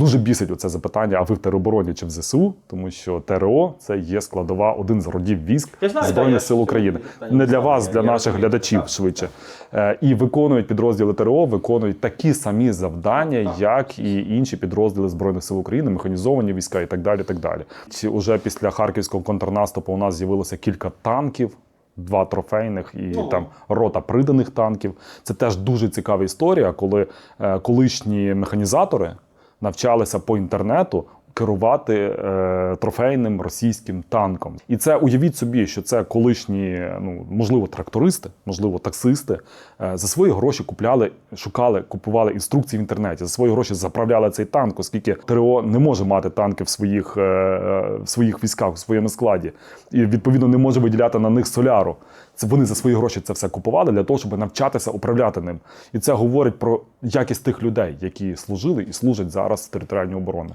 дуже бісить оце запитання, а ви в теробороні чи в ЗСУ, тому що ТРО це є складова один з родів військ Збройних сил України. Не для вас, для наших глядачів так. швидше. Е, І виконують підрозділи ТРО, виконують такі самі завдання, як і інші підрозділи Збройних сил України, механізовані війська і так далі. так далі. Чи Уже після харківського контрнаступу у нас з'явилося кілька танків. Два трофейних і Ну. там рота приданих танків. Це теж дуже цікава історія, коли е, колишні механізатори навчалися по інтернету керувати е, трофейним російським танком. І це уявіть собі, що це колишні, ну можливо, трактористи, можливо, таксисти е, за свої гроші купляли, шукали, купували інструкції в інтернеті. За свої гроші заправляли цей танк, оскільки ТРО не може мати танки в своїх, е, е, в своїх військах, в своєму складі, і відповідно не може виділяти на них соляру. Це вони за свої гроші це все купували для того, щоб навчатися управляти ним. І це говорить про якість тих людей, які служили і служать зараз в територіальній оборони.